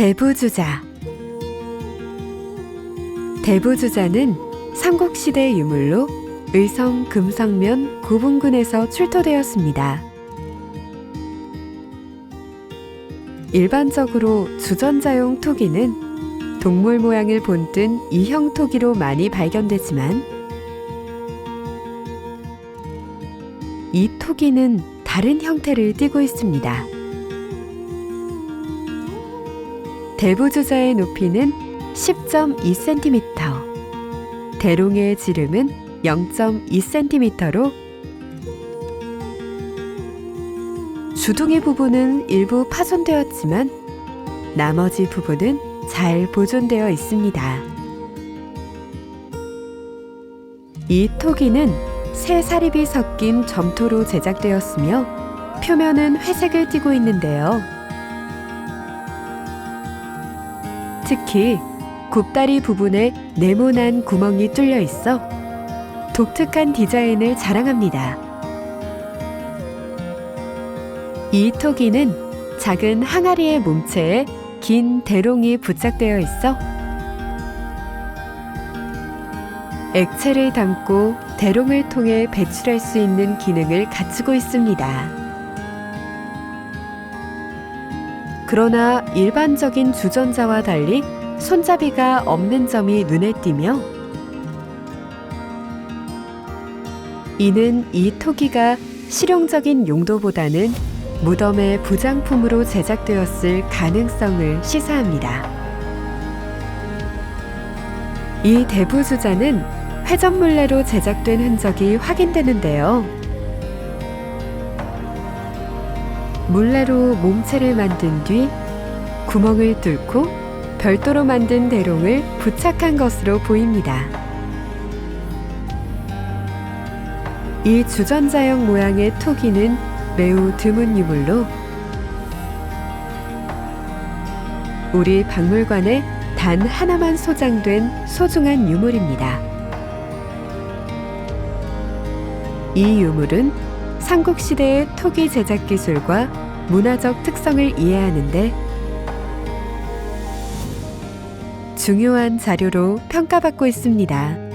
대부주자 대부주자는 삼국시대 유물로 의성 금성면 고분군에서 출토되었습니다. 일반적으로 주전자용 토기는 동물 모양을 본뜬 이형 토기로 많이 발견되지만 이 토기는 다른 형태를 띠고 있습니다. 대부주자의 높이는 10.2cm, 대롱의 지름은 0.2cm로 주둥이 부분은 일부 파손되었지만 나머지 부분은 잘 보존되어 있습니다. 이 토기는 새 사립이 섞인 점토로 제작되었으며 표면은 회색을 띠고 있는데요. 특히 굽다리 부분에 네모난 구멍이 뚫려 있어 독특한 디자인을 자랑합니다. 이 토기는 작은 항아리의 몸체에 긴 대롱이 부착되어 있어 액체를 담고 대롱을 통해 배출할 수 있는 기능을 갖추고 있습니다. 그러나 일반적인 주전자와 달리 손잡이가 없는 점이 눈에 띄며 이는 이 토기가 실용적인 용도보다는 무덤의 부장품으로 제작되었을 가능성을 시사합니다. 이 대부주자는 회전물레로 제작된 흔적이 확인되는데요. 물레로 몸체를 만든 뒤 구멍을 뚫고 별도로 만든 대롱을 부착한 것으로 보입니다. 이 주전자형 모양의 토기는 매우 드문 유물로 우리 박물관에 단 하나만 소장된 소중한 유물입니다. 이 유물은 삼국시대의 토기 제작 기술과 문화적 특성을 이해하는데 중요한 자료로 평가받고 있습니다.